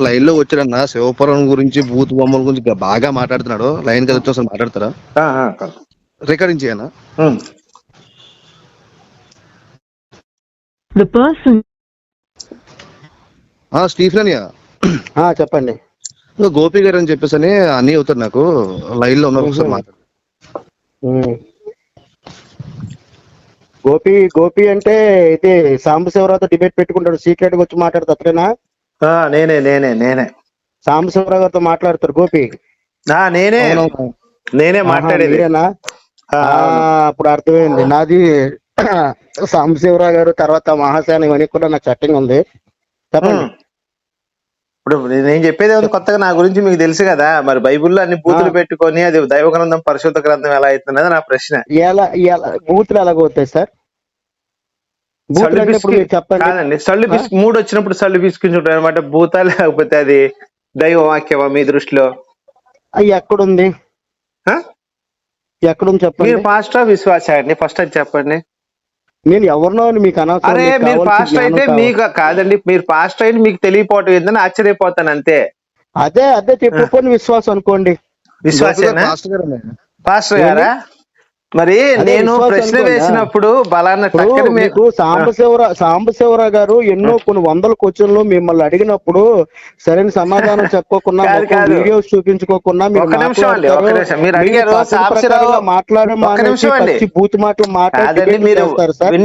లైన్లో వచ్చాడన్న శివపురం గురించి భూత బొమ్మల గురించి బాగా మాట్లాడుతున్నాడు. లైన్ కదా వచ్చి ఒకసారి మాట్లాడతారా? ఆ, ఆ, కాదు. రికార్డింగ్ చేయనా? స్టీఫెన్ చెప్పండి. గోపి గారు అని చెప్పేసి అని అన్ని అవుతారు నాకు. లైన్లో ఉన్నారు ఒకసారి మాట్లాడు. గోపి గోపి అంటే అయితే సాంబశివరావుతో డిబేట్ పెట్టుకుంటాడు. సీక్రెట్గా వచ్చి అతనేనా? ఆ, నేనే నేనే నేనే. సాంబశివరావు గారితో మాట్లాడతారు గోపి. నేనే. నేనే మాట్లాడేది. అప్పుడు అర్థమైంది. నాది సాంబశివరావు గారు తర్వాత మహాసేన ఇవన్నీ కూడా నాకు చట్టింగ్ ఉంది. చెప్పండి. ఇప్పుడు నేను చెప్పేది ఏముంది? కొత్తగా నా గురించి మీకు తెలుసు కదా. మరి బైబిల్లో అన్ని బూతులు. పెట్టుకొని అది దైవ గ్రంథం పరిశుద్ధ గ్రంథం ఎలా అవుతున్నది నా ప్రశ్న. ఎలా ఎలా బూతులు ఎలాగవుతాయి సార్ బూతులు సళ్ళు అంటే ఇప్పుడు పిసికి- మీరు చెప్పండి కాదండి సళ్ళు పిసికి మూడు వచ్చినప్పుడు సళ్ళు పిసుకుంటుంటారు అనమాట. భూతాలు లేకపోతే అది దైవ వాక్యమా మీ దృష్టిలో? అయ్యి ఎక్కడుంది? ఆ? ఎక్కడుంది చెప్పండి. మీరు పాస్టర్ విశ్వాస అండి ఫస్ట్ అది చెప్పండి. నేను ఎవరినో అని మీకు అనవసరం. అరే మీరు జ్ఞానం అయితే. మీకు కాదండి మీరు పాస్టర్ అయితే మీకు తెలియపోవటం ఏందని ఆశ్చర్యపోతాను అంతే. అదే అదే చెప్పుకొని విశ్వాసం అనుకోండి. విశ్వాసేనా? పాస్టర్ గారా? మరి నేను ప్రశ్న. వేసినప్పుడు మీ- మీకు సాంబశివరావు సాంబశివరావు గారు ఎన్నో కొన్ని వందల క్వశ్చన్లు మిమ్మల్ని అడిగినప్పుడు సరైన సమాధానం కాదు. వీడియోస్ చూపించుకోకుండా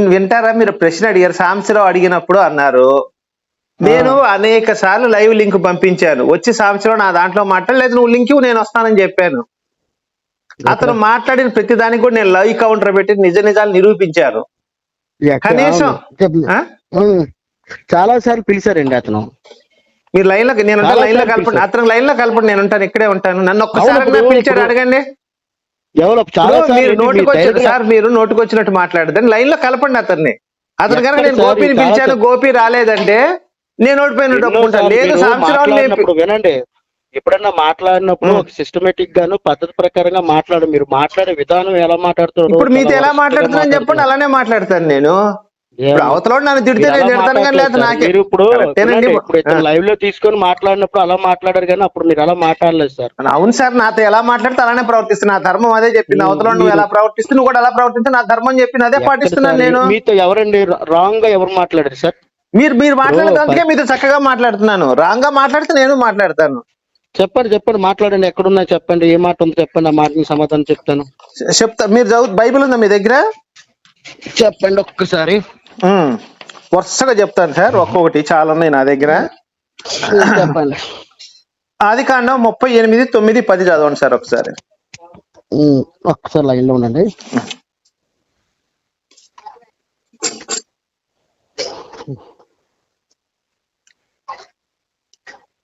వింటారా? మీరు ప్రశ్న అడిగారు సాంబశివరావు అడిగినప్పుడు అన్నారు. నేను అనేక సార్లు లైవ్ లింక్ పంపించాను. వచ్చి సాంబశివరావు నా దాంట్లో మాట్లాడలేదు నువ్వు లింక్ నేను వస్తానని చెప్పాను. అతను మాట్లాడిన ప్రతి దానికి కూడా నేను లైవ్ కౌంటర్ పెట్టి నిజ నిజాలు ఎక్కడ- కనీసం-. చాలా సార్లు పిలిచారండి అతను. మీరు లైన్లో నేను లైన్లో కలపండి. అతను లైన్లో కలపండి నేను ఉంటాను ఇక్కడే ఉంటాను. నన్ను ఒక్కసారి పిలిచారు అడగండి. మీరు ఏంటి, నోటుకు మీరు వచ్చిన direct గా- సార్ మీరు నోటుకు వచ్చినట్టు మాట్లాడదండి లైన్లో కలపండి అతన్ని. అతను కనుక నేను? గోపిని పిలిచాను. గోపి రాలేదంటే నేను ఒప్పుకుంటాను. సార్లు లేదు సంవత్సరాలు వినండి. ఎప్పుడన్నా మాట్లాడినప్పుడు. ఒక సిస్టమేటిక్ గాను పద్ధతి ప్రకారంగా మాట్లాడు. మీరు మాట్లాడే విధానం ఎలా మాట్లాడుతారు ఇప్పుడు మీతో ఎలా మాట్లాడుతున్నాను చెప్పండి అలానే మాట్లాడతాను నేను. ఇప్పుడు అవతల నన్ను తిడితే నేను తిడతాను కానీ లేదు నాకే. మీరు ఇప్పుడు లైవ్లో తీసుకొని మాట్లాడినప్పుడు అలా మాట్లాడారు కానీ అప్పుడు మీరు అలా మాట్లాడలేదు సార్. అవును సార్ నాతో ఎలా మాట్లాడితే అలానే ప్రవర్తిస్తున్నా. నా ధర్మం అదే చెప్పింది. అవతల నువ్వు ఎలా ప్రవర్తిస్తే నువ్వు కూడా అలా ప్రవర్తిస్తే నా ధర్మం చెప్పింది. అదే పాటిస్తున్నాను? నేను. మీతో ఎవరండి? రాంగ్గా ఎవరు మాట్లాడారు సార్? మీరు మీరు మాట్లాడేందుకే మీతో చక్కగా మాట్లాడుతున్నాను. రాంగ్గా మాట్లాడితే నేను మాట్లాడతాను. చెప్పండి చెప్పండి మాట్లాడండి ఎక్కడున్నా చెప్పండి ఏ మాట ఉందో చెప్పండి ఆ మాటకి సమాధానం చెప్తాను. చెప్తా మీరు చదువు బైబిల్ ఉందా మీ దగ్గర? చెప్పండి ఒక్కసారి. ఉమ్. వరుసగా చెప్తాను సార్ ఒక్కొక్కటి చాలా ఉన్నాయి నా దగ్గర. చెప్పండి. ఆది కాండం ముప్పై ఎనిమిది తొమ్మిది పది చదవండి సార్ ఒకసారి. ఉమ్, ఒక్కసారి లైన్లో ఉండండి.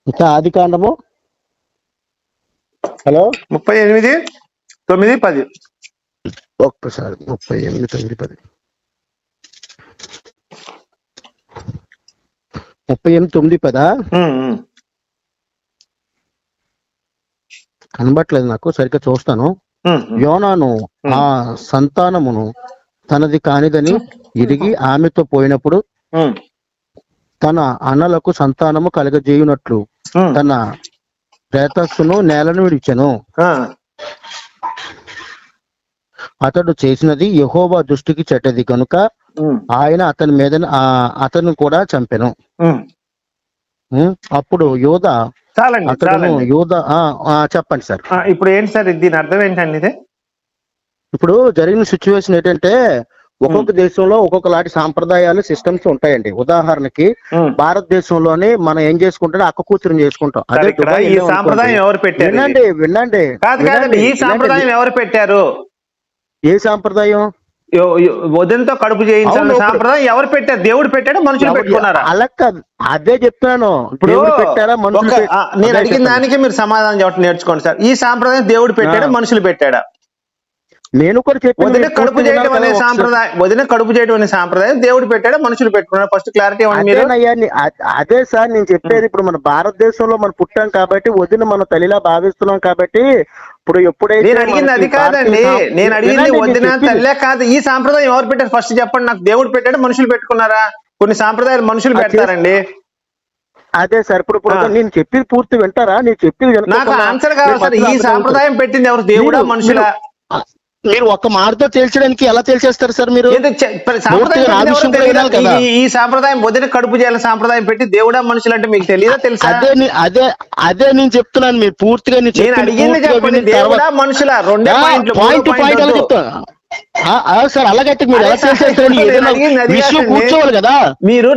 ఇంకా ఆది కాండము హలో? ముప్పై ఎనిమిది తొమ్మిది పది. ఒక్కసారి ముప్పై ఎనిమిది తొమ్మిది పది. ముప్పై ఎనిమిది తొమ్మిది పదా. కనబట్లేదు నాకు సరిగ్గా చూస్తాను. యోనాను ఆ సంతానమును తనది కానిదని ఎరిగి ఆమెతో పోయినప్పుడు తన అన్నలకు సంతానము కలగజేయునట్లు. తన ప్రేతస్సును నేలను విడిచెను. అతడు చేసినది యెహోవా దృష్టికి చెడ్డది కనుక ఆయన అతని మీద అతను కూడా చంపెను? అప్పుడు యోధ చాలండి యోధ చెప్పండి సార్. ఇప్పుడు ఏంటి సార్ దీని అర్థం ఏంటండి ఇది? ఇప్పుడు జరిగిన సిచ్యువేషన్ ఏంటంటే ఒక్కొక్క దేశంలో ఒక్కొక్క లాంటి సాంప్రదాయాలు సిస్టమ్స్ ఉంటాయండి. ఉదాహరణకి. భారతదేశంలోనే మనం ఏం చేసుకుంటే? అక్క కూతురుని చేసుకుంటాం. అదే ఈ సాంప్రదాయం. ఎవరు పెట్టారు? వినండి వినండి ఈ. సాంప్రదాయం ఎవరు పెట్టారు? ఏ సాంప్రదాయం? వదినతో కడుపు చేయించాలనే ఇప్పుడు- సాంప్రదాయం ఎవరు పెట్టారు? దేవుడు పెట్టాడు? మనుషులు పెట్టుకున్నారా? అలా కాదు. అదే చెప్తున్నాను. ఇప్పుడు పెట్టారా మనుషులు నేను అడిగిన. దానికి మీరు సమాధానం చెప్పడం నేర్చుకోండి సార్. ఈ సాంప్రదాయం దేవుడు పెట్టాడా. మనుషులు పెట్టాడా? నేను కూడా చెప్పి వదిన కడుపు చేయడం అనే సాంప్రదాయం వదిన కడుపు చేయడం అనే సాంప్రదాయం దేవుడు పెట్టాడా మనుషులు పెట్టుకున్నారు. ఫస్ట్ క్లారిటీ అదే సార్ నేను చెప్పేది ఇప్పుడు మన భారతదేశంలో మనం పుట్టాం కాబట్టి వదిన మన తల్లిలా భావిస్తున్నాం కాబట్టి ఇప్పుడు ఎప్పుడైతే నేను అడిగింది అది కాదండి. నేను అడిగింది వదిన. తల్లే కాదు. ఈ సాంప్రదాయం ఎవరు పెట్టారు? ఫస్ట్ చెప్పండి నాకు. దేవుడు పెట్టాడు? మనుషులు పెట్టుకున్నారా? కొన్ని సాంప్రదాయాలు మనుషులు పెడతారండి. అదే సార్ ఇప్పుడు ఇప్పుడు. నేను చెప్పింది పూర్తి వింటారా? నేను చెప్పింది నాకు ఆన్సర్ కావాలి సార్. ఈ. సాంప్రదాయం పెట్టింది ఎవరు? దేవుడా? మనుషులా? మీరు- ఒక్క మాటతో తేల్చడానికి ఎలా తేల్చేస్తారు సార్ మీరు. ఈ- సాంప్రదాయం వదిన కడుపు చేయాలని సాంప్రదాయం పెట్టి దేవుడా మనుషులు అంటే మీకు తెలియదా తెలుసా? అదే అదే అదే నేను చెప్తున్నాను మీరు పూర్తిగా నేను అడిగింది చెప్పండి. దేవుడా మనుషులా? రెండే పాయింట్ పాయింట్ ఎలా వద్దు. సార్ అలాగైతే మీరు ఎలా కాదండి. కూర్చోవాలి కదా. మీరు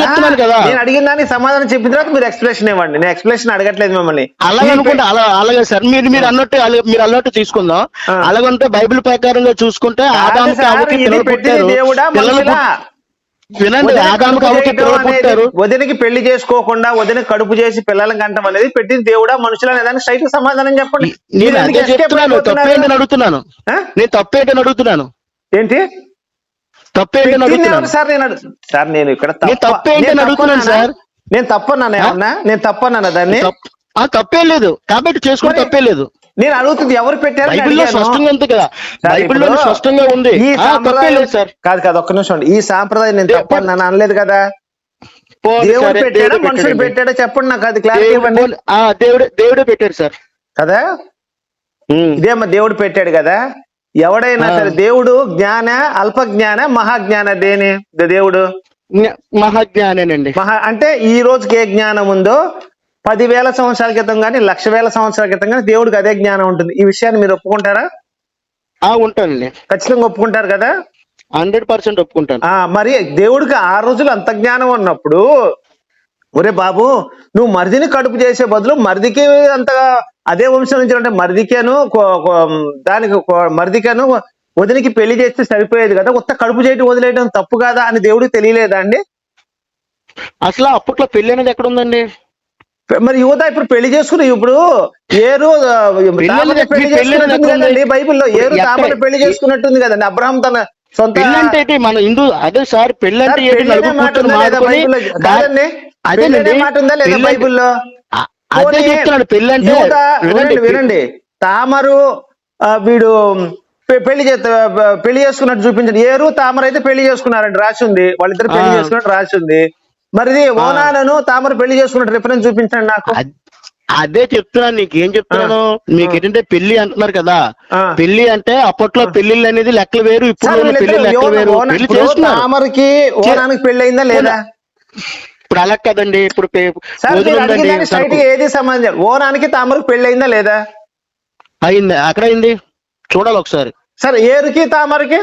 చెప్తున్నాను కదా. నేను అడిగిన దానికి సమాధానం చెప్పిన తర్వాత మీరు ఎక్స్ప్లెనేషన్ ఇవ్వండి. నేను ఎక్స్ప్లెనేషన్ అడగట్లేదు మిమ్మల్ని. అలాగే అనుకుంటే అలా అలాగే సార్ మీరు మీరు అన్నట్టు మీరు అన్నట్టు తీసుకుందాం. అలాగంటే బైబిల్ ప్రకారంగా చూసుకుంటే పుట్టారు. దేవుడా? వదినకి పెళ్ళి చేసుకోకుండా వదిన కడుపు చేసి పిల్లలకి కంటం అనేది పెట్టింది దేవుడా మనుషులు అనే దానికి స్ట్రైట్ సమాధానం చెప్పండి. నేను అడుగుతున్నాను? నేను తప్పేంటని అడుగుతున్నాను. ఏంటి? తప్పేంటని అడుగుతున్నాను. సార్ నేను సార్ నేను ఇక్కడ అడుగుతున్నాను? సార్. నేను తప్పన్నాను ఏమన్నా? నేను తప్పన్నానా దాన్ని? తప్పు- లేదు. కాబట్టి చేసుకుంటే మరి- తప్పేం లేదు. నేను అడుగుతుంది ఎవరు పెట్టారు బైబిల్లో స్పష్టంగా ఉంది కదా. బైబిల్లో స్పష్టంగా ఉంది. ఈ సాంప్రదాయం కాదు కాదు ఒక్క నిమిషం. ఈ సాంప్రదాయం నేను దే- తప్పన్నాను అనలేదు కదా? దేవుడు పెట్టాడా మనుషులు. పెట్టాడా? చెప్పండి నాకు అది క్లారిటీ ఇవ్వండి. దేవుడే దేవుడే పెట్టారు సార్. కదా. ఇదేమో దేవుడు పెట్టాడు కదా? ఎవడైనా. సరే దేవుడు జ్ఞాన అల్ప జ్ఞాన మహాజ్ఞాన దేని? దేవుడు? జ్ఞ- మహాజ్ఞానేనండి. మహా అంటే ఈ రోజుకి ఏ జ్ఞానం ఉందో పదివేల సంవత్సరాల క్రితం కానీ లక్ష వేల సంవత్సరాల క్రితం కానీ దేవుడికి అదే జ్ఞానం ఉంటుంది. ఈ విషయాన్ని మీరు ఒప్పుకుంటారా? ఆ ఉంటానండి. ఖచ్చితంగా ఒప్పుకుంటారు కదా? హండ్రెడ్ పర్సెంట్ ఒప్పుకుంటాను. ఆ మరి దేవుడికి ఆ రోజులు అంత జ్ఞానం ఉన్నప్పుడు ఒరే బాబు నువ్వు మరిదిని కడుపు చేసే బదులు మరిదికి అంతగా అదే వంశం నుంచి అంటే మరిదికేను దానికి మరిదికేను వదినికి పెళ్ళి చేస్తే సరిపోయేది కదా? ఉత్త కడుపు చేయటం వదిలేయడం తప్పు కాదా అని దేవుడికి తెలియలేదా అండి? అసలు అప్పట్లో పెళ్ళి అనేది ఎక్కడ ఉందండి? మరి యువత ఇప్పుడు పెళ్ళి చేసుకుని ఇప్పుడు ఏరు? బైబిల్లో. ఏరు తామర పెళ్ళి చేసుకున్నట్టుంది కదండి. అబ్రహం తన సొంత ఏంటి? మన హిందూ అదే సార్? కాదండి. అదే మాట ఉందా లేదా బైబిల్లో? అదే చెప్తున్నాడు. యువత వినండి, వినండి తామరు వీడు పెళ్ళి చేస్తా పెళ్ళి చేసుకున్నట్టు చూపించండి. ఏరు తామర అయితే పెళ్ళి చేసుకున్నారండి. రాసి ఉంది. వాళ్ళిద్దరు పెళ్ళి. చేసుకున్నట్టు రాసి ఉంది. మరి ఓనాలను తామర పెళ్ళి చేసుకున్నట్టు రిఫరెన్స్ చూపించండి నాకు. అద్- చెప్తున్నాను నీకు ఏం చెప్తున్నాను? మీకు ఏంటంటే పెళ్ళి అంటున్నారు కదా. పెళ్ళి అంటే అప్పట్లో పెళ్ళిళ్ళు అనేది లెక్కలు వేరు ఇప్పుడు పెళ్ళి లెక్కలు వేరు. పెళ్ళి చేస్తున్నారు. తామరకి ఓనానికి పెళ్ళి అయిందా లేదా? ఇప్పుడు అలా కదండి. ఇప్పుడు ఏది సంబంధం? ఓనానికి తామరకి పెళ్ళి అయిందా లేదా? అయింది. అక్కడ అయింది. చూడాలి ఒకసారి. సార్ ఏరుకి తామరకి?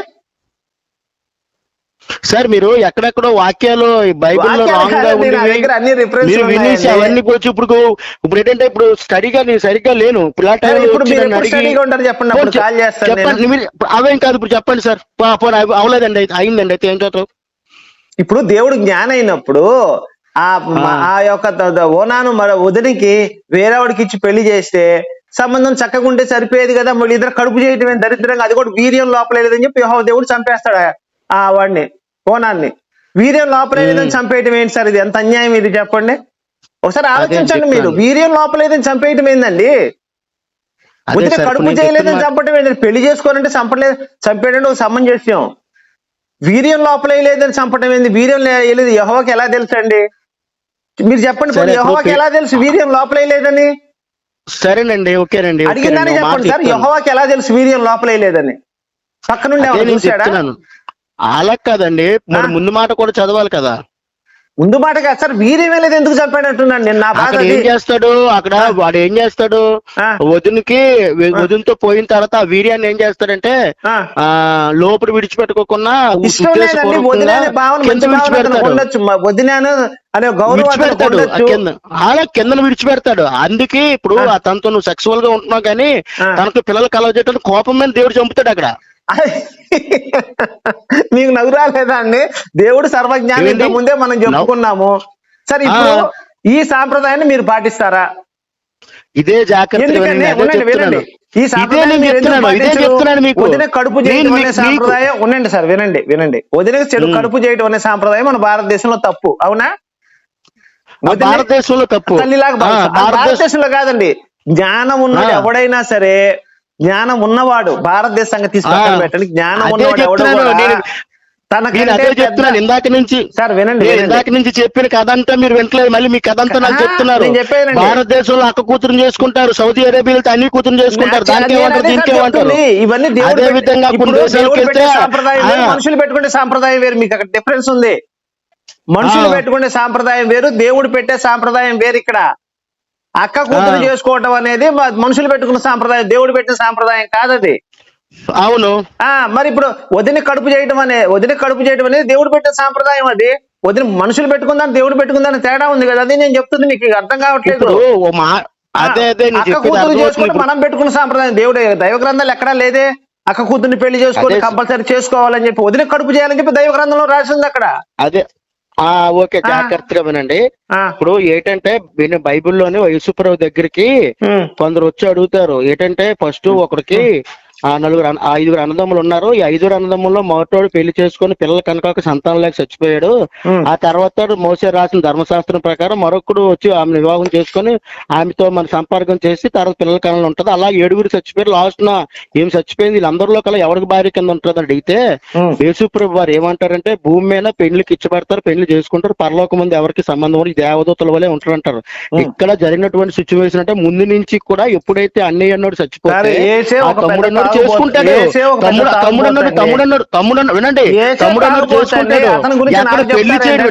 సార్ మీరు ఎక్కడెక్కడో వాక్యాలు బైబిల్లో రాంగ్గా మీరు వినేసి. అవన్నీ వచ్చి ఇప్పుడు ఇప్పుడు ఏంటంటే ఇప్పుడు స్టడీగా నేను సరిగ్గా లేను. చెప్పండి మీరు అవేం కాదు ఇప్పుడు చెప్పండి సార్. అవలేదండి అయితే అయిందండి అయితే ఏం చేద్దాం? ఇప్పుడు దేవుడు జ్ఞానం అయినప్పుడు ఆ ఆ. యొక్క ఓనాను మన వదినికి వేరేవాడికి ఇచ్చి పెళ్ళి చేస్తే సంబంధం చక్కగా ఉంటే సరిపోయేది కదా మళ్ళీ ఇద్దరు కడుపు చేయటం ఏం దరిద్రంగా అది కూడా వీర్యం లోపలేదని చెప్పి దేవుడు చంపేస్తాడు ఆ వాడిని. ఓనాన్ని వీర్యం లోపలేదని చంపేయటం ఏంటి సార్? ఇది ఎంత అన్యాయం ఇది చెప్పండి. ఒకసారి ఆలోచించండి మీరు. వీర్యం లోపలేదని చంపేయటం ఏందండి? ఇప్పుడు కడుపు చేయలేదని చంపటం ఏంటంటే పెళ్ళి చేసుకోవాలంటే చంపలేదు చంపేయడం ఒక సమంజస్యం వీర్యం లోపల లేదని చంపటం ఏంది? వీర్యం లేదు యహోవాకి ఎలా తెలుసు అండి? మీరు చెప్పండి సరే, యెహోవాకి ఎలా తెలుసు? వీర్యం లోపల లేదని సరేనండి ఓకేనండి అడిగిందని చెప్పండి సార్. యహోవాకి ఎలా తెలుసు వీర్యం లోపల లేదని పక్క నుండి చూశాడా? అలా కాదండి. మరి. ముందు మాట కూడా చదవాలి కదా. ముందు మాట కాదు సార్ వీర్యం లేదు ఎందుకు చంపాడంటున్నాను నేను నా బాధ ఏం చేస్తాడు? అక్కడ వాడు ఏం చేస్తాడు. వదినికి వదినతో పోయిన తర్వాత ఆ వీర్యాన్ని ఏం చేస్తాడంటే ఆ. లోపల విడిచిపెట్టుకోకుండా ఇష్టం లేదండి ఉద్దేశపూర్వకంగా వదిన అనే గౌరవం అలా కింద విడిచిపెడతాడు. అందుకే ఇప్పుడు తనతో నువ్వు సెక్సువల్గా ఉంటున్నావు కానీ. తనకు పిల్లలు కలవజేయడానికి కోపం మీద దేవుడు చంపుతాడు అక్కడ. మీకు నవ్వు రాలేదా అండి? దేవుడు సర్వజ్ఞాని? ఇంతకు ముందే మనం చెప్పుకున్నాము. సరే ఇప్పుడు. ఈ సాంప్రదాయాన్ని మీరు పాటిస్తారా? ఇదే జాగ్రత్త ఈ వదిన కడుపు చేయడం అనే సాంప్రదాయం ఉండండి సార్ వినండి వినండి. వదిన చెడు కడుపు చేయడం అనే సాంప్రదాయం మన భారతదేశంలో తప్పు. అవునా? భారతదేశంలో తప్పు. తల్లిలాగా భారతదేశంలో కాదండి. జ్ఞానం ఉన్నవాడు ఆ. ఎవడైనా సరే జ్ఞానం ఉన్నవాడు భారతదేశ సంగతి తీసి పక్కన ఆ. పెట్టండి జ్ఞానం ఉన్నవాడు నేను అదే చెప్తున్నాను ఇందాక నుంచి సార్ వినండి. ఇందాక నుంచి చెప్పిన కథ అంతా మీరు వింటలేదు మళ్ళీ మీ కథ అంతా నాకు చెప్తున్నారు. భారతదేశంలో అక్క కూతురు చేసుకుంటారు సౌదీ అరేబియాలో అన్ని కూతురు చేసుకుంటారు దానికి ఏమంటారు ఏమంటారు. ఇవన్నీ అదే విధంగా కొన్ని దేశాలకు వెళ్తే మనుషులు పెట్టుకునే సాంప్రదాయం వేరు మీకు అక్కడ డిఫరెన్స్ ఉంది మనుషులు. పెట్టుకునే సాంప్రదాయం వేరు దేవుడు పెట్టే సాంప్రదాయం వేరు ఇక్కడ అక్క కూతురు. చేసుకోవటం అనేది మనుషులు పెట్టుకున్న సాంప్రదాయం దేవుడు పెట్టిన సాంప్రదాయం కాదది అవును ఆ మరి ఇప్పుడు వదిన కడుపు చేయడం అనే వదిన కడుపు చేయడం అనేది దేవుడు పెట్టిన సాంప్రదాయం అది వదిన మనుషులు పెట్టుకుందాని దేవుడు పెట్టుకుందాని తేడా ఉంది కదా అది నేను చెప్తుంది మీకు అర్థం కావట్లేదు ఇప్పుడు ఓ మా అదే అక్క కూతురు చేసుకుంటే. మనం పెట్టుకున్న సాంప్రదాయం దేవుడు దైవ గ్రంథాలు ఎక్కడా లేదే అక్క కూతుర్ని పెళ్ళి చేసుకొని. కంపల్సరీ చేసుకోవాలని చెప్పి వదిన కడుపు చేయాలని చెప్పి దైవ గ్రంథంలో రాసి ఉంది అక్కడ అదే ఆ ఓకే. జాగ్రత్తగా వినండి ఇప్పుడు ఏంటంటే బైబిల్లోని యేసుప్రభు దగ్గరికి కొందరు వచ్చి అడుగుతారు. ఏంటంటే ఫస్ట్ ఒకరికి ఆ నలుగురు ఐదుగురు అన్నదమ్ములు ఉన్నారు. ఈ ఐదుగురు అన్నదమ్ముల్లో మొదటోడు పెళ్ళి చేసుకొని పిల్లలు కనుక సంతానం లేక చచ్చిపోయాడు. ఆ తర్వాత మోసే రాసిన ధర్మశాస్త్రం ప్రకారం మరొకడు వచ్చి ఆమెను వివాహం చేసుకొని ఆమెతో మన సంపర్కం చేసి తర్వాత పిల్లల కళలు ఉంటది. అలా ఏడుగురు చచ్చిపోయారు. లాస్ట్ నా ఏం చచ్చిపోయింది? వీళ్ళందరిలో కల్లా ఎవరికి భార్య కింద ఉంటుంది అడిగితే. యేసుప్రభు వారు ఏమంటారంటే భూమి మీద పెళ్ళికి ఇచ్చబడతారు పెళ్ళి చేసుకుంటారు. పరలోక ముందు ఎవరికి సంబంధం దేవదూతల వలె ఉంటారంటారు. ఇక్కడ జరిగినటువంటి సిచ్యువేషన్ అంటే ముందు నుంచి కూడా ఎప్పుడైతే అన్నయ్య అన్నాడు చచ్చిపోతే అన్నాడు. చేసుకుంటాడు. తమ్ముడు తమ్ముడు అన్నాడు. తమ్ముడు అన్నాడు తమ్ముడు అన్నాడు వినండి. తమ్ముడు అన్నాడు. చేసుకుంటాడు. పెళ్ళి చేయడం.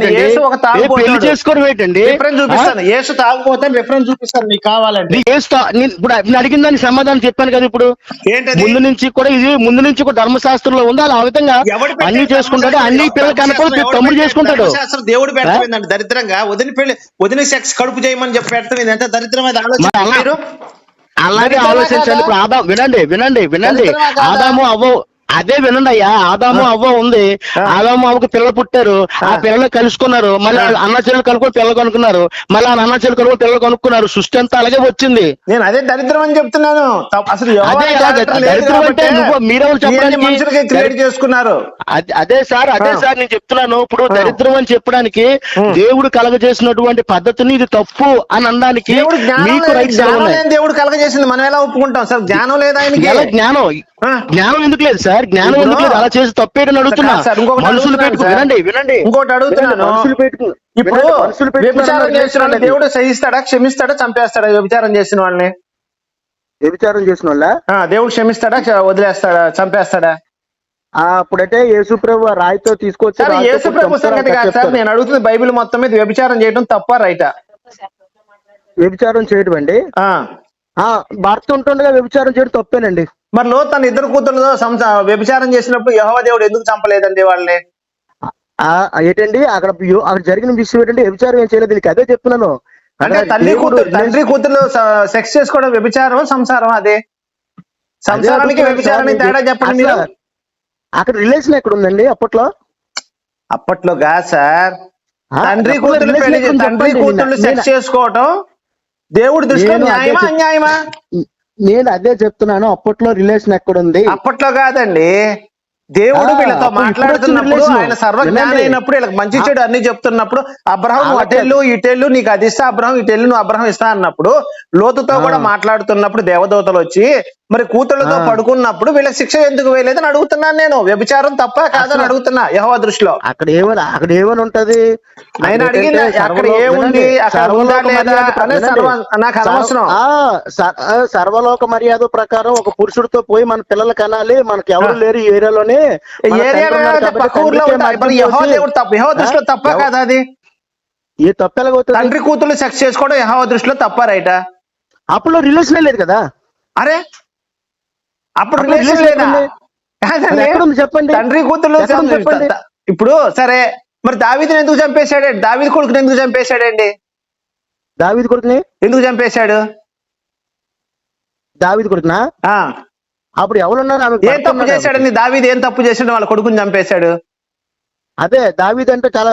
చేసుకోవడం ఏంటండి? చూపిస్తాను. యేసు తాగుపోతే రిఫరెన్స్ చూపిస్తాను మీకు కావాలంటే. నీ ఏసు ఇప్పుడు నేను అడిగిన దానికి సమాధానం చెప్పాను కదా ఇప్పుడు. ముందు నుంచి కూడా ఇది ముందు నుంచి కూడా ధర్మశాస్త్రంలో ఉంది? అలా ఆ విధంగా అన్ని చేసుకుంటాడు? అన్ని పిల్లలు కనుక ధర్మశాస్త్రం ఎవడు తమ్ముడు చేసుకుంటాడు. దేవుడు పెడతామండి దరిద్రంగా. వదిన పెళ్ళి వదిన సెక్స్ కడుపు చేయమని చెప్పి పెడతాం. ఎంత దరిద్రమైన ఆలోచన అలాగే ఆలోచించండి? ఇప్పుడు ఆదాం వినండి వినండి వినండి? ఆదాము అవ్వ అదే వినండి అయ్యా ఆదాము అవ్వ ఉంది. ఆదాము అవ్వకు పిల్లలు పుట్టారు ఆ. పిల్లలు కలుసుకున్నారు మళ్ళీ ఆ. అన్న చెల్లెలు కనుక్కొని పిల్లలు కనుక్కున్నారు మళ్ళీ ఆ అన్న చెల్లెలు కనుక్కొని పిల్లలు కనుక్కున్నారు సృష్టి అంతా అలాగే వచ్చింది నేను అదే దరిద్రం అని చెప్తున్నాను అసలు అదే దరిద్రం అంటే నువ్వు- మీరెవరు చెప్పడానికి? చేసుకున్నారు అదే- సార్ అదే. సార్ నేను చెప్తున్నాను ఇప్పుడు. దరిద్రం అని చెప్పడానికి. దేవుడు కలగజేసినటువంటి పద్ధతిని ఇది తప్పు అని అనడానికి దేవుడు మీకు. రైట్స్ కలగజేసింది మనం ఎలా ఒప్పుకుంటాం సార్ జ్ఞానం లేదా జ్ఞానం. జ్ఞానం ఎందుకు లేదు సార్? జ్ఞానం ఎందుకు లేదు? అలా చేసి తప్పేటని అడుగుతున్నా. మనుషులు పెట్టుకు. వినండి వినండి. ఇంకోటి అడుగుతున్నాను మనుషులు పెట్టుకు ఇప్పుడు వ్యభిచారం చేసిన దేవుడు సహిస్తాడా క్షమిస్తాడా? చంపేస్తాడా? వ్యభిచారం చేసిన వాళ్ళని? వ్యభిచారం చేసిన వాళ్ళ? ఆ, దేవుడు క్షమిస్తాడా? వదిలేస్తాడా? చంపేస్తాడా? అప్పుడంటే యేసుప్రభు రాయితో తీసుకొచ్చి సార్ రాయితో యేసు కొట్టి ప్రభు చంపుతారు సంగతి కాదు సార్. నేను అడుగుతుంది బైబిల్ మొత్తం మీద వ్యభిచారం చేయడం తప్ప రైటా? వ్యభిచారం చేయడం అండి? భర్త ఉంటుండగా వ్యభిచారం చేయడం తప్పేనండి. మరి లో తన ఇద్దరు కూతురుతో వ్యభిచారం చేసినప్పుడు యహోవా దేవుడు ఎందుకు చంపలేదండి వాళ్ళని? ఆ ఏంటండి అక్కడ అక్కడ జరిగిన విషయం ఏంటంటే వ్యభిచారం ఏం చేయలేదు నీకు అదే చెప్తున్నాను. అంటే తల్లి కూతురు తండ్రి కూతురు సెక్స్ చేసుకోవడం వ్యభిచారం సంసారం అదే? సంసారానికి వ్యభిచారానికి తేడా. చెప్పండి మీరు. అక్కడ రిలేషన్ ఎక్కడ ఉందండి అప్పట్లో? అప్పట్లో కాదు సార్ తండ్రి కూతురు తండ్రి నేను- సెక్స్ చేసుకోవటం దేవుడి దృష్టిలో న్యాయమా అన్యాయమా నేను అదే చెప్తున్నాను అప్పట్లో రిలేషన్ ఎక్కడ ఉంది అప్పట్లో కాదండి దేవుడు వీళ్ళతో మాట్లాడుతున్నప్పుడు ఆయన సర్వజ్ఞాని. అయినప్పుడు వీళ్ళకి మంచి చెడు అన్ని చెప్తున్నప్పుడు అబ్రహం. అటెళ్ళు ఇటెళ్ళు నీకు అది ఇస్తా అబ్రహం ఇటెళ్ళు నువ్వు అబ్రహం ఇస్తా అన్నప్పుడు లోతుతో. కూడా మాట్లాడుతున్నప్పుడు దేవదూతలు వచ్చి మరి కూతుళ్ళతో. పడుకున్నప్పుడు వీళ్ళకి శిక్ష ఎందుకు వేయలేదని అడుగుతున్నాను నేను. వ్యభిచారం తప్ప కాదని అడుగుతున్నా యహోవా దృష్టిలో. అక్కడ ఏమని అక్కడ ఏమని ఉంటది? అక్కడ అడిగింది అక్కడ ఏముంది? నాకు అనవసరం. సర్వలోక మర్యాద ప్రకారం ఒక పురుషుడితో పోయి మన పిల్లలు కనాలి. మనకి ఎవరు. లేరు ఈ ఏరియాలోనే. మన ఏరియా తండ్రి ఉన్నాడు కాబట్టి పక్క ఊర్లో తండ్రికే ఉంటాయి. మరి మద్దతు యహో చేసి- దేవుడు తప్ప యహో దృష్టిలో తప్ప కాదా అది? ఏ తప్పు ఎలాగవుతుంది? తండ్రి కూతురు సెక్స్ చేసుకోవడం యహో దృష్టిలో తప్ప రైటా? అప్పుడు రిలేషన్ లేదు కదా? అరే అప్పుడు రిలేషన్ లేదా చెప్పండి? తండ్రి కూతురు చెప్పండి? ఇప్పుడు సరే మరి దావీదుని ఎందుకు చంపేశాడండి దావీదు కొడుకుని ఎందుకు చంపేశాడండి? దావీది కొడుకుని? ఎందుకు చంపేశాడు? దావీది కొడుకునా? ఆ. అప్పుడు ఎవరున్నారు? ఏం తప్పు చేశాడండి దావీదు ఏం తప్పు చేశాడు వాళ్ళ కొడుకుని చంపేశాడు. అదే దావీది అంటే చాలా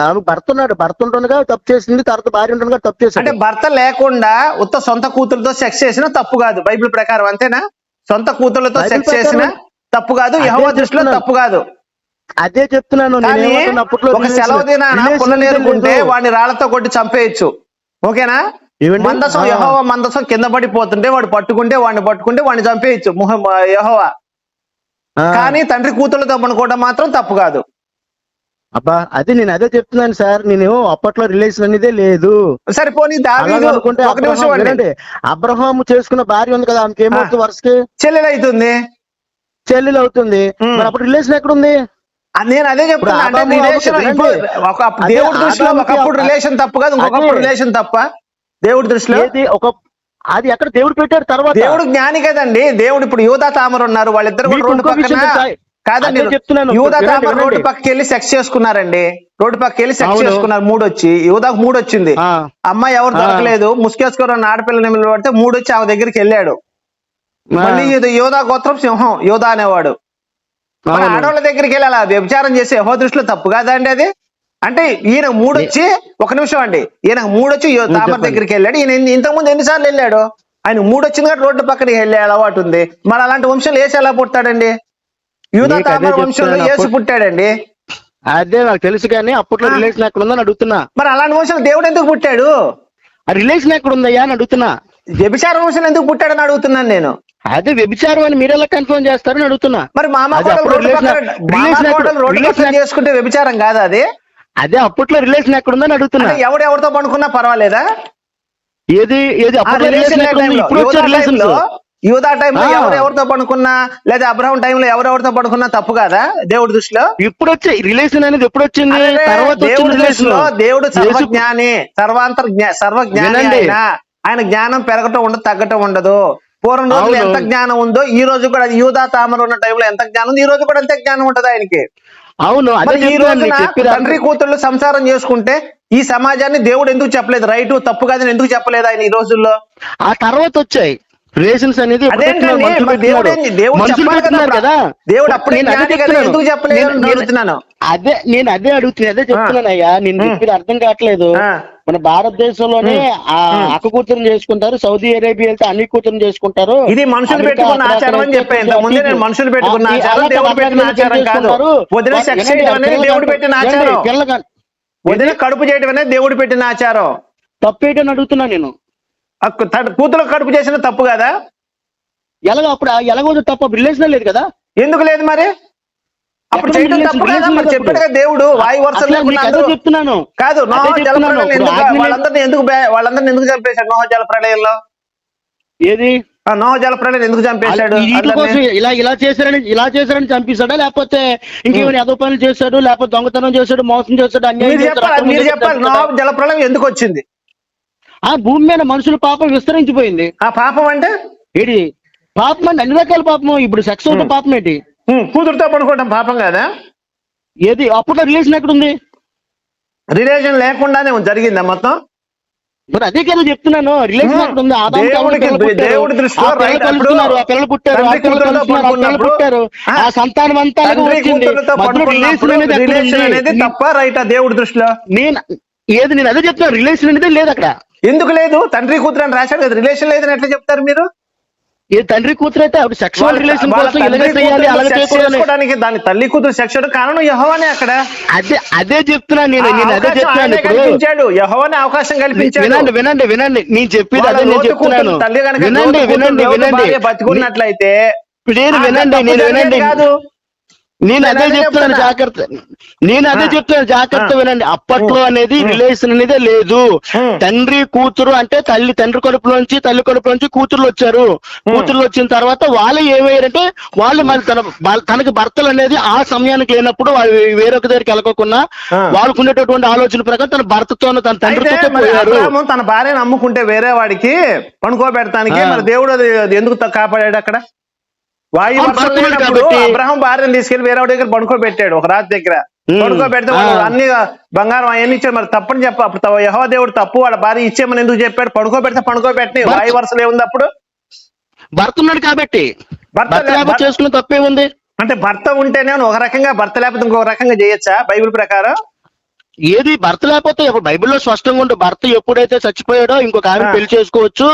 ఆమె భర్త ఉన్నాడు. భర్త ఉంటుండగా తప్పు చేసింది. తర్వాత భార్య ఉంటుండగా తప్పు అంటే చేశాడు భర్త లేకుండా ఉత్త సొంత కూతురుతో సెక్స్ చేసినా తప్పు కాదు. బైబిల్ ప్రకారం అంతేనా? సొంత కూతుర్లతో సెక్స్ చేసినా తప్పు కాదు యహోవా దృష్టిలో. తప్పు కాదు అదే చెప్తున్నాను ఒక సెలవు దినాన relation పుల్ల నేరుకుంటే లేదు. వాడిని రాళ్ళతో కొట్టి చంపేయచ్చు ఓకేనా? మందసం. యహోవా మందసం కింద పడిపోతుంటే వాడు పట్టుకుంటే వాడిని పట్టుకుంటే వాడిని చంపేయచ్చు ముహ యహోవా. కానీ తండ్రి కూతుళ్ళతో పనుకోవడం మాత్రం తప్పు కాదు అబ్బా అదే నేను అదే చెప్తున్నాను సార్. నేను అప్పట్లో రిలేషన్ అనేదే లేదు. సరే పోనీ అనుకుంటే అబ్రహాం చేసుకున్న భార్య ఉంది కదా ఆమెకి ఏమవుతుంది వరుసకి? చెల్లెలు అవుతుంది చెల్లెలు అవుతుంది. మరి అప్పుడు రిలేషన్ ఎక్కడ ఉంది ఆ, నేను అదే చెప్తున్నా రిలేషన్ దేవుడి దృష్టిలో ఒకప్పుడు రిలేషన్ తప్పు కాదు ఇంకొకప్పుడు. రిలేషన్ తప్ప. దేవుడి దృష్టిలో? ఒక అది ఎక్కడ దేవుడు పెట్టాడు తర్వాత? దేవుడు జ్ఞాని కదండి. దేవుడు ఇప్పుడు యూదా తామర ఉన్నారు. వాళ్ళిద్దరు కూడా ఇంకో పక్కన? కాదండి చెప్తున్నాను. వినండి. రోడ్డు పక్కకి వెళ్ళి సెక్స్ చేసుకున్నారండి రోడ్డు పక్కకి వెళ్ళి సెక్స్. చేసుకున్నారు మూడు వచ్చి యూదాకు మూడు వచ్చింది. అమ్మాయి ఎవరు. దొరకలేదు ముసుకేసుకుని ఉన్న ఆడపిల్లని నిలబడితే మూడు వచ్చి ఆమె దగ్గరికి వెళ్ళాడు. మళ్ళీ ఇది యోధా గోత్రం సింహం యోధా అనేవాడు. ఆడవాళ్ళ దగ్గరికి వెళ్ళి అలా వ్యభిచారం చేసి యహో దృష్టిలో తప్పు కాదా అండి అది అంటే ఈయన మూడు వచ్చి ఒక నిమిషం అండి ఈయన మూడు వచ్చి యో- తామర. దగ్గరికి వెళ్ళాడు ఈయన ఇంతకుముందు ఎన్నిసార్లు వెళ్ళాడు ఆయన మూడు వచ్చింది కాబట్టి రోడ్డు పక్కన వెళ్ళే అలవాటు ఉంది మరి అలాంటి వంశంలో ఏసు ఎలా పుట్టాడండి యూదా తామర వంశంలో. ఏసు పుట్టాడండి. అదే నాకు తెలుసు కానీ అప్పట్లో. రిలేషన్ ఎక్కడ ఉందని అడుగుతున్నా. మరి అలాంటి వంశంలో దేవుడు ఎందుకు పుట్టాడు? ఆ రిలేషన్ ఎక్కడ ఉందయ్యా అని అడుగుతున్నా. వ్యభిచార వంశంలో ఎందుకు పుట్టాడని అడుగుతున్నాను నేను. అదే వ్యభిచారం అని మీరు ఎలా కన్ఫర్మ్ చేస్తారని అడుగుతున్నా. మరి మామ అప్పుడు రిలేషన్ చేసుకుంటే వ్యభిచారం కాదా అది? అదే అప్పట్లో రిలేషన్ ఎక్కడ ఉందని అడుగుతున్నా. ఎవడు ఎవరితో పడుకున్నా పర్వాలేదా? ఏది ఏది ఆ అప్పట్లో రిలేషన్ ఇప్పుడు రిలేషన్లో యూదా టైంలో ఆ. ఎవరు ఎవరితో పడుకున్నా లేదా అబ్రహం టైంలో ఎవరెవరితో పడుకున్నా తప్పు కాదా దేవుడి దృష్టిలో? ఇప్పుడు వచ్చే రిలేషన్ అనేది ఎప్పుడు వచ్చింది తర్వాత దేవుడి దృష్టిలో దేవుడు సర్వజ్ఞాని సర్వాంతర జ్ఞా- సర్వజ్ఞాని. ఆయన జ్ఞానం పెరగటం ఉండదు తగ్గటం ఉండదు. పూర్వం రోజులు. ఎంత జ్ఞానం ఉందో ఈ రోజు కూడా యూదా తామర ఉన్న టైంలో ఎంత జ్ఞానం ఉంది ఈ రోజు కూడా అంతే జ్ఞానం ఉంటది ఆయనకి. అవును ఈ రోజున తండ్రి కూతుళ్ళు సంసారం చేసుకుంటే ఈ సమాజాన్ని దేవుడు ఎందుకు చెప్పలేదు? రైట్ తప్పు కాదని ఎందుకు చెప్పలేదు ఆయన ఈ రోజుల్లో? ఆ తర్వాత వచ్చాయి. రిలేషన్స్ అనేది? మనుషులు మరి చెప్పాలి కదా దేవుడు అప్పుడే నేను అదే చెప్తున్నాను. అదే నేను అదే అడుగుతున్నా అదే చెప్తున్నాను అయ్యా. నేను. చెప్పేది అర్థం కావట్లేదు. మన భారతదేశంలోనే ఆ అక్క కూతురు చేసుకుంటారు సౌదీ అరేబియా వెళ్తే అన్ని కూతురు చేసుకుంటారు. ఇది మనుషులు పెట్టుకున్న ఆచారం అని చెప్పాను. ముందే నేను మనుషులు పెట్టుకున్న ఆచారం దేవుడు పెట్టిన ఆచారం కాదు. వదిన సెక్స్ అనేది దేవుడు. పెట్టిన ఆచారం. వదిన కడుపు చేయడం అనేది దేవుడు పెట్టిన ఆచారం. తప్పేటని అడుగుతున్నా నేను. కూతురు కడుపు చేసిన తప్పు కదా? ఎలాగో అప్పుడు ఎలాగో తప్ప రిలేషన్ లేదు కదా? ఎందుకు లేదు మరి? అప్పుడు చేయడం తప్పు కదా? మరి చెప్పాడు దేవుడు వాయు అందరూ చెప్తున్నాను. కాదు వాళ్ళందరినీ ఎందుకు వాళ్ళందరినీ ఎందుకు చంపేశాడు నోహ జల ప్రళయంలో ఏది? ఆ నోహ జల ప్రళయం ఎందుకు చంపేశాడు ఇలా ఇలా చేశారని ఇలా చేశారని చంపేశాడా లేకపోతే ఇంకేమైనా ఏదో పనులు చేశాడు? లేకపోతే దొంగతనం చేశాడు? మోసం చేశాడు? చేశాడు, చెప్పాలి? నోహ? జల ప్రళయం ఎందుకు వచ్చింది? ఆ భూమి మీద మనుషుల పాపం విస్తరించిపోయింది. ఆ పాపం అంటే? ఏంటి? పాపం అంటే అన్ని రకాల పాపం. ఇప్పుడు సెక్స్ ఒకటి పాపం ఏంటి? కూతురుతో పడుకోవడం పాపం కదా? ఏది? అప్పట్లో రిలేషన్ ఎక్కడ ఉంది రిలేషన్ లేకుండానే జరిగిందా మొత్తం? మరి అదే కదా చెప్తున్నాను. రిలేషన్ ఉమ్, ఎక్కడ ఉంది. దేవుడి దృష్టిలో ఆ పిల్లలు రైట్ కలుస్తున్నారు, అప్పుడు ఆ పిల్లలు పుట్టారు. ఆ పిల్లలు ఆ పిల్లలు పడుకున్నప్పుడు, పుట్టారు. ఆ, ఆ సంతానం అంతా వచ్చింది. రిలేషన్ అనేది? తప్ప రైటా దేవుడి దృష్టిలో? నేను ఏది? నేను అదే చెప్తున్నా. రిలేషన్ అనేది లేదు అక్కడ. ఎందుకు లేదు? తండ్రి కూతురు అని రాశాడు కదా రిలేషన్ లేదని ఎట్లా చెప్తారు మీరు? ఏ తండ్రి కూతురు అయితే ఆవిడ సెక్షువల్ రిలేషన్ కోసం చేసుకోవడానికి దాని తల్లి కూతురు చేయడం కారణం యహోవానే అక్కడ. అదే అదే చెప్తున్నా నేను నేను అదే చెప్తున్నాను ఇప్పుడు. కల్పించాడు. యహోవానే అవకాశం కల్పించాడు. వినండి వినండి వినండి. నేను చెప్పేది అదే నేను చెప్తున్నాను. తల్లి వినండి వినండి వినండి. బతికున్నట్లయితే నేను ఆ వినండి నేను వినండి. కాదు. నేను అదే నేను అదే చెప్తున్నాను చెప్తున్నా. జాగ్రత్త నేను అదే. చెప్తున్నాను జాగ్రత్త. వినండి అప్పట్లో అనేది రిలేషన్ అనేదే లేదు. తండ్రి కూతురు అంటే తల్లి తండ్రి కడుపులోంచి తల్లి కడుపులోంచి కూతుర్లు వచ్చారు కూతుర్లు వచ్చిన తర్వాత వాళ్ళు ఏమయ్యారంటే వాళ్ళు మరి తన తనకి భర్తలు అనేది ఆ సమయానికి లేనప్పుడు వాళ్ళు వేరొక దగ్గరికి వెళ్ళకోకుండా. వాళ్ళకు ఉండేటటువంటి ఆలోచన ప్రకారం తన భర్తతోనూ తన తండ్రితో పోయారు తన భార్యను అమ్ముకుంటే వేరే వాడికి పనుకోబెడతానికి. మరి దేవుడు ఎందుకు కాపాడాడు అక్కడ వాయు కాబట్టి. అబ్రహం భార్యను తీసుకెళ్ళి వేరే దగ్గర పనుకోబెట్టాడు ఒక రాత్రి దగ్గర. ఆ. అన్ని బంగారం అవన్నీ ఇచ్చాడు మరి? తప్పని చెప్ప అప్పుడు యెహోవా దేవుడు తప్పు వాళ్ళ భార్య ఇచ్చేమని ఎందుకు చెప్పాడు? పడుకోబెడితే పడుకోబెట్టి భర్త- వాయు వరుసలు ఏముంది అప్పుడు? భర్త ఉన్నాడు కాబట్టి భర్త చేసుకున్న తప్పే ఉంది అంటే భర్త ఉంటేనే ఒక రకంగా భర్త లేకపోతే ఇంకొక రకంగా చేయొచ్చా? బైబిల్ ప్రకారం? ఏది భర్త లేకపోతే బైబిల్లో స్పష్టంగా ఉంటుంది భర్త ఎప్పుడైతే చచ్చిపోయాడో ఇంకొక ఆమె. పెళ్ళి చేసుకోవచ్చు.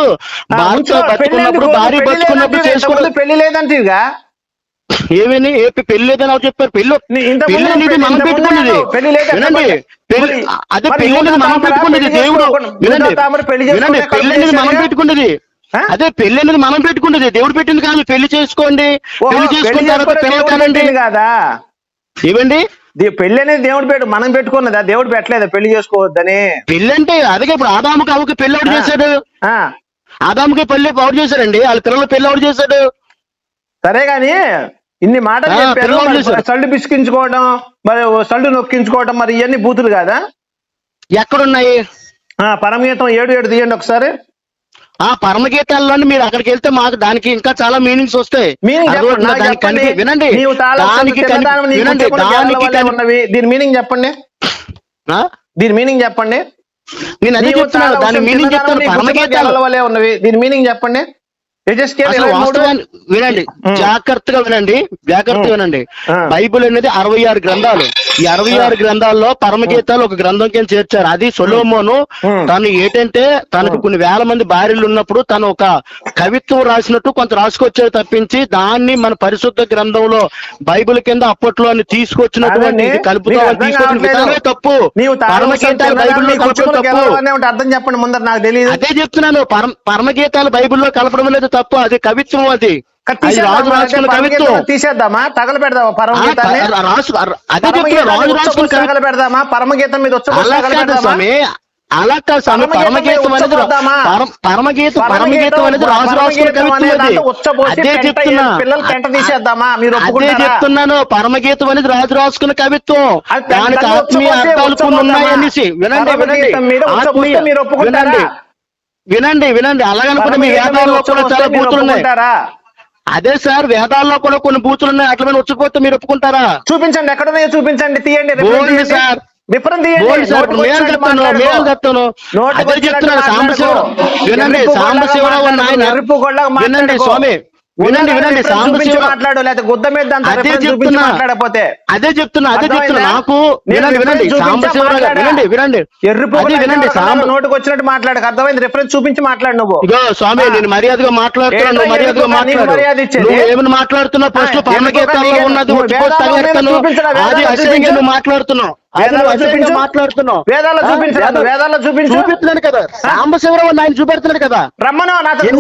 భార్య బతుకున్నప్పుడు? భార్య పెళ్ళి బతుకున్నప్పుడు లేదంటే చేసుకోవడం ఇంతకుముందు పెళ్ళి లేదంటేగా ఏమని? ఏ పెళ్ళి లేదని ఎవరు చెప్పారు? పెళ్ళి పెళ్ళి అనేది మనం పెట్టుకున్నది వినండి. అదే పెళ్ళి అనేది మనం పెట్టుకున్నది దేవుడు వినండి. వినండి. పెళ్ళి అనేది మనం పెట్టుకున్నది? అదే పెళ్ళి అనేది మనం పెట్టుకున్నది దేవుడు పెట్టింది కాదు పెళ్ళి చేసుకోండి. పెళ్ళి చేసుకున్న తర్వాత పిల్లలు కాదా? దే- పెళ్ళి అనేది దేవుడు పెట్టు మనం పెట్టుకున్నదా? దేవుడు పెట్టలేదా? పెళ్ళి చేసుకోవద్దని. పెళ్ళంటే అదే ఇప్పుడు ఆదాముకి అవ్వకి పెళ్ళి ఎవరు. చేశాడు? ఆ. ఆదాముకి పెళ్ళి ఎవరు చేశారండి వాళ్ళ పిల్లలు పెళ్ళి ఎవరు చేశాడు? సరే గాని ఇన్ని మాటలు చెప్పారు. సళ్ళు పిసికించుకోవడం మరి సళ్ళు నొక్కించుకోవడం మరి ఇవన్నీ బూతులు కాదా? ఎక్కడున్నాయి? ఆ పరమగీతం ఏడు ఏడు తీయండి ఒకసారి. ఆ పరమగీతాల్లోని మీరు అక్కడికి వెళ్తే మాకు దానికి ఇంకా చాలా మీనింగ్స్ వస్తాయి. వినండి. దానికి దానికి దీని మీనింగ్ చెప్పండి? దీని మీనింగ్ చెప్పండి. నేను అదే చెప్తున్నాను దాని మీనింగ్ చెప్తాను గేదెల వలె ఉన్నవి. దీని మీనింగ్ చెప్పండి. వినండి. ఉం. జాగ్రత్తగా వినండి. జాగ్రత్తగా ఉం. వినండి. ఆ. బైబిల్ అనేది అరవై ఆరు గ్రంథాలు. ఈ అరవై ఆరు గ్రంథాల్లో పరమగీతాలు ఒక గ్రంథం కింద చేర్చారు. అది సొలోమోను. తను ఏంటంటే తనకు కొన్ని వేల మంది భార్యలు ఉన్నప్పుడు తను ఒక కవిత్వం రాసినట్టు కొంత రాసుకొచ్చారు తప్పించి దాన్ని మన పరిశుద్ధ గ్రంథంలో బైబిల్ కింద అప్పట్లో అని తీసుకొచ్చినటువంటి అర్థం తీసుకొచ్చిన. విధానమే తప్పు. పరమగీతాలు బైబిల్లో కలపడం అర్థం చెప్పండి ముందర నాకు తెలియదు అదే చెప్తున్నాను. పరమ పరమగీతాలు బైబిల్లో కలపడం అనేది తప్పు అది కవిత్వం అది. రాజు కవిత్వం. తీసేద్దామా? తగల పెడదామా ఆ, పరమగీతాన్ని ప- రాసు అదే చెప్తున్నా రాజు తగల పెడదామా పరమగీతం మీద వచ్చి స్వామి అలా కాదు స్వామి పరమగీతం అనేది పరమగీతం అనేది రాజు కవిత్వం అది. చెప్తున్నా. పిల్లలు తీసేద్దామా? మీరు అదే? చెప్తున్నాను. పరమగీతం అనేది రాజు రాసుకున్న కవిత్వం. దానికి ఆత్మీయ అర్థాలు కొన్ని వినండి వినండి. మీరు ఒప్పుకుంటారా? వినండి వినండి. అలాగనుకుంటే మీ వేదాల్లో కూడా చాలా బూతులు ఉన్నాయి? అదే సార్ వేదాల్లో కూడా కొన్ని బూతులు ఉన్నాయి. అట్లా మీద వచ్చిపోతే మీరు ఒప్పుకుంటారా? చూపించండి ఎక్కడున్నాయో చూపించండి. తీయండి సార్. సాంబశివరావు. వినండి సాంబశివరావు నాయన వినండి. స్వామి. వినండి వినండి సాంబశివరావు మాట్లాడు లేకపోతే గుద్ద మీద అదే చెప్తున్నా. మాట్లాడకపోతే అదే చెప్తున్నా అదే చెప్తున్నా? నాకు వినండి వినండి మాట్లాడా? వినండి వినండి ఎర్రి అదే వినండి సాంబ నోటికి వచ్చినట్టు మాట్లాడక అర్థమైంది రిఫరెన్స్ చూపించి మాట్లాడు నువ్వు ఇగో స్వామి. నేను మర్యాదగా మాట్లాడుతున్నాను మర్యాదగా మాట్లాడు? నువ్వు ఏమని మాట్లాడుతున్నావు ఫస్ట్ పరమగీతాల్లో ఎందుకు ఉన్నది? అది అసహ్యంగా. నువ్వు మాట్లాడుతున్నావు మాట్లాడుతున్నావు వేదాల్లో చూపించరా? వేదాల్లో- చూపించు. చూపిస్తున్నాను కదా సాంబశివరావు ఆయన చూపెడుతున్నాడు కదా రమ్మను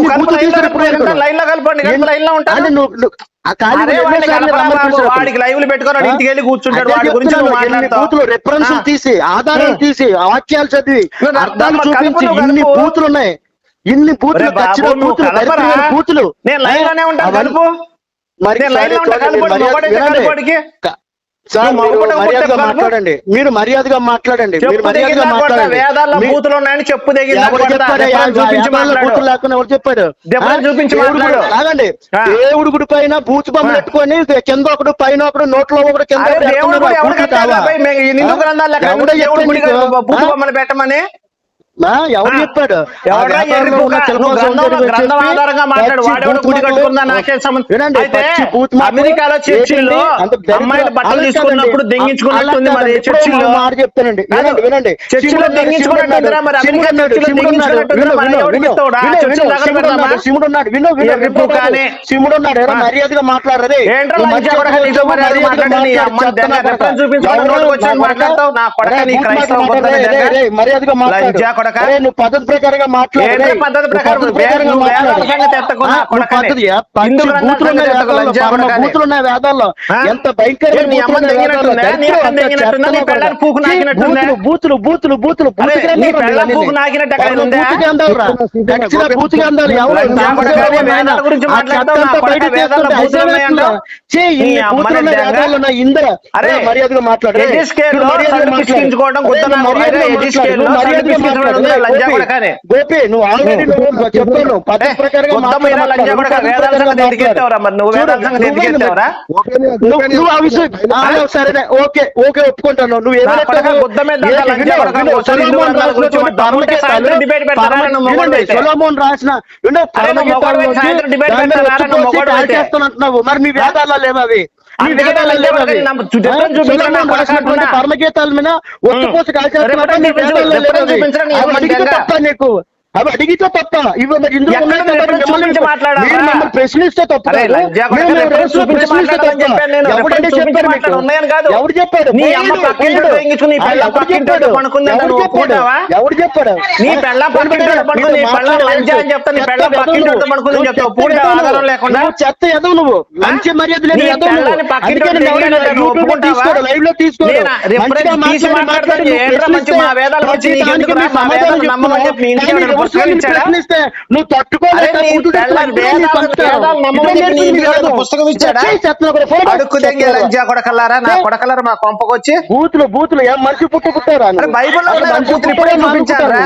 ఇప్పుడు లైన్లో కలపండి లైన్లో ఉంటాను. వాడికి లైవ్లు పెట్టుకొని ఆ? ఇంటికి వెళ్ళి కూర్చుంటాడు వాడి గురించి ఆ. తీసి ఆధారాలు ఉం. తీసి వాక్యాలు చదివి అర్థాలు చూపించి ఇన్ని. బూతులు ఉన్నాయి ఇన్ని బూతులు బూతులు నేను లైన్లోనే ఉంటాను మరి లైన్లో సరే, మర్యాదగా. మాట్లాడండి. మీరు మర్యాదగా మాట్లాడండి. మీరు మర్యాదగా మాట్లాడండి. బూతులు ఉన్నాయని చెప్పు బూతులు లేకుండా ఎవరు చెప్పారు? రిఫరెన్స్ ఆ? చూపించి దేవుడు. గుడి- పైన బూతు బొమ్మ. పెట్టుకొని కింద ఒకడు పైన ఒకడు నోట్లో ఒకడు కింద పెట్టమని? ఎవరు. చెప్పాడు అమెరికాలో చర్చిల్లో ఏంటండి? అంత దరిద్రం- అమ్మాయిలు బట్టలు అలా తీసుకున్నప్పుడు కాదండి. దెంగించుకున్నట్టుంది అలా మరి కాదండి. చర్చిల్లో ఇప్పుడు మాట చెప్తానండి వినండి వినండి చర్చిలో శివుడు ఉన్నాడు, దెంగించుకున్నట్టుందిరా మరి అమెరికా చర్చిలో విను, విను, శివుడు? ఉన్నాడు, విను విను. శివుడు ఆ. మర్యాదగా మాట్లాడరే మర్యాదగా ఎవరు? మాట్లాడతావు? మాట్లాడు కొడక. నువ్వు పద్ధతి ప్రకారంగా మాట్లాడు. పద్ధతి ప్రకారం? పద్ధతి వే- ప్రకారంగా నువ్వు వేదాల మాట్లాడు. సంగతి ఎత్తకు, నా ఆ, నువ్వు కొడకనే. పద్ధతి ఏ? పచ్చి హిందూ గ్రంథాల బూతులు ఉన్నాయి సంగతి ఎత్తకు, వేదాల్లో? ఎంత నీ బూతులు? బూతులు బూతులు ఇందర అరే, మర్యాదగా మాట్లాడు మర్యాదగా మాట్లాడు. గోపి, నువ్వు ఆల్రెడీ నువ్వు చెప్పాను పద్ధతి ప్రకారంగా నువ్వు ఆ విషయం సరేనే ఓకే. ఓకే ఒప్పుకుంటాను. నువ్వు? సొలోమోన్ రాసిన మరి మీ వేదాల్లో లేవు అవి పరమగీతాల మీద ఒత్తిపోసి కాల్చేస్తున్నట్టు మీ రిఫరెన్స్ వేదాల్లో లేవు రిఫరెన్స్ అవి. చూపించరా నీ అవి అమ్మని అడిగితే దెంగ. తప్ప నీకు అవి అడిగితే తప్ప. ఇవి మరి ఇందులో ప్రశ్నిస్తే తప్పు. చూపించి చెప్పాడు. ఎవడు చెప్పాడు నీ చెత్త ఎదవ నువ్వు. మంచి మర్యాద లేదు ఎదవ నువ్వు. ఎవరు? తీసుకోడు, లైవ్లో తీసుకోడు. మంచిగా మాట్లాడి, సమాధానం. చెప్పి నీ? ప్రశ్నిస్తే నువ్వు నీ నీ నీ. పుస్తకం ఇచ్చాడా? కొడకల్లారా నా కొడకల్లారా మా కొంపకొచ్చి బూతులు బూతులు ఏం మనిషి పుట్టు పుట్టారా మనిషి బూతులు ఇప్పుడే చూపించారా?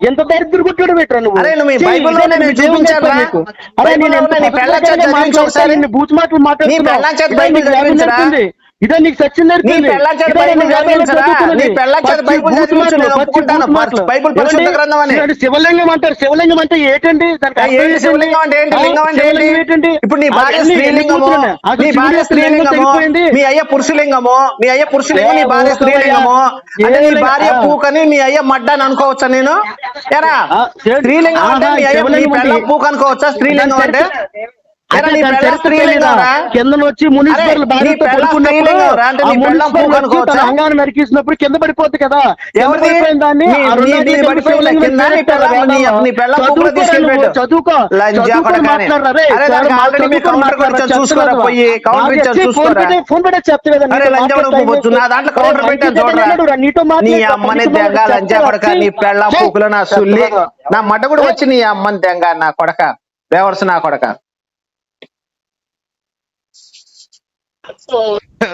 ఎంత దరిద్ర కుట్టాడు పెట్టరా నువ్వు అరే నువ్వు బైబిల్లోనే నేను చూపించాను. నీకు. అరే నేను ఎంత నీ పెళ్ళాం చేత ఒకసారి. బూతు మాటలు. పెళ్ళాం చేత బైబిల్ చదివించరా? నేర్పింది. ఇదే నీకు సత్యం నీ నేర్పింది పెళ్ళాం చేత ఇదే బైబిల్ నేను వేదాలు చదివించరా? చదువుతున్నది. నీ పెళ్ళాం చేత పచ్చి బైబిల్ బూతు చదివించు, మాటలు, నేను పచ్చి ఒప్పుకుంటాను. బూతు మాటలు. బైబిల్ పరిశుద్ధ ఏమండి? గ్రంథం అని. చూడండి, శివలింగం అంటారు శివలింగం అంటే ఏంటండి ఏంటండి ఇప్పుడు నీ భార్య స్త్రీలింగము నీ భార్య స్త్రీలింగము. మీ అయ్య పురుషులింగము మీ అయ్య పురుషులింగం నీ భార్య. స్త్రీలింగము అంటే నీ భార్య. పూకని మీ అయ్య మడ్డ అని అనుకోవచ్చా నేను ఎరా స్త్రీలింగం అంటే మీ అయ్య పూక అనుకోవచ్చా స్త్రీలింగం అంటే చరిత్ర కింద వచ్చి మున్సిపల్ పెళ్ళ పడుకున్నప్పుడు అంగాన్ని నరికేసినప్పుడు కింద పడిపోద్ది కదా? దాన్ని? చదువుకో. ఫోన్. పెట్టే- నీతో వచ్చు నా మడ్డ కూడా వచ్చి నీ అమ్మని దెంగ నా కొడక బేవర్స్ నా కొడక.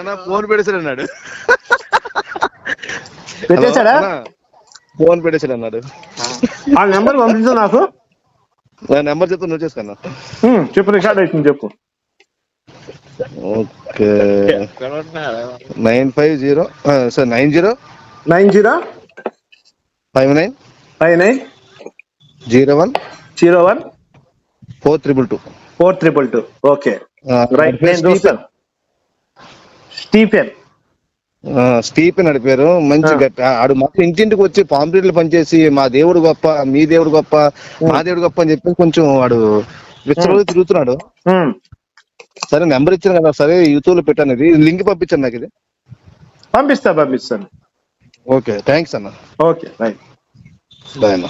నా ఫోన్ పెట్టేసాడు అన్నాడు పెట్టేశాడా ఫోన్ పెట్టేసాడు అన్నాడు ఆ నెంబర్ పంపించు నాకు. నా నెంబర్ చెప్తే నువ్వు చేసుకున్నా చెప్పు రికార్డ్ అవుతుంది చెప్పు. Okay. Nine five zero sir nine zero. Nine zero. Five nine. Five nine. Zero one. Zero one. Four triple two. Four triple two. Okay. Right నేను చూస్తాను స్టీఫెన్. స్టీఫెన్ అడిపారు మంచి ఆ. గట్టి. ఆడు మాకు ఇంటింటికి వచ్చి పాంప్లెట్లు పనిచేసి మా దేవుడు గొప్ప మీ దేవుడు గొప్ప మా దేవుడు గొప్ప అని చెప్పి కొంచెం వాడు విచ్చలు తిరుగుతున్నాడు. సరే నెంబర్ ఇచ్చాను కదా సరే యూట్యూబ్లో పెట్టాను ఇది లింక్ పంపించాను నాకు ఇది. పంపిస్తా పంపిస్తాను. ఓకే థ్యాంక్స్ అన్న. ఓకే రైట్ బాయ్ అన్న.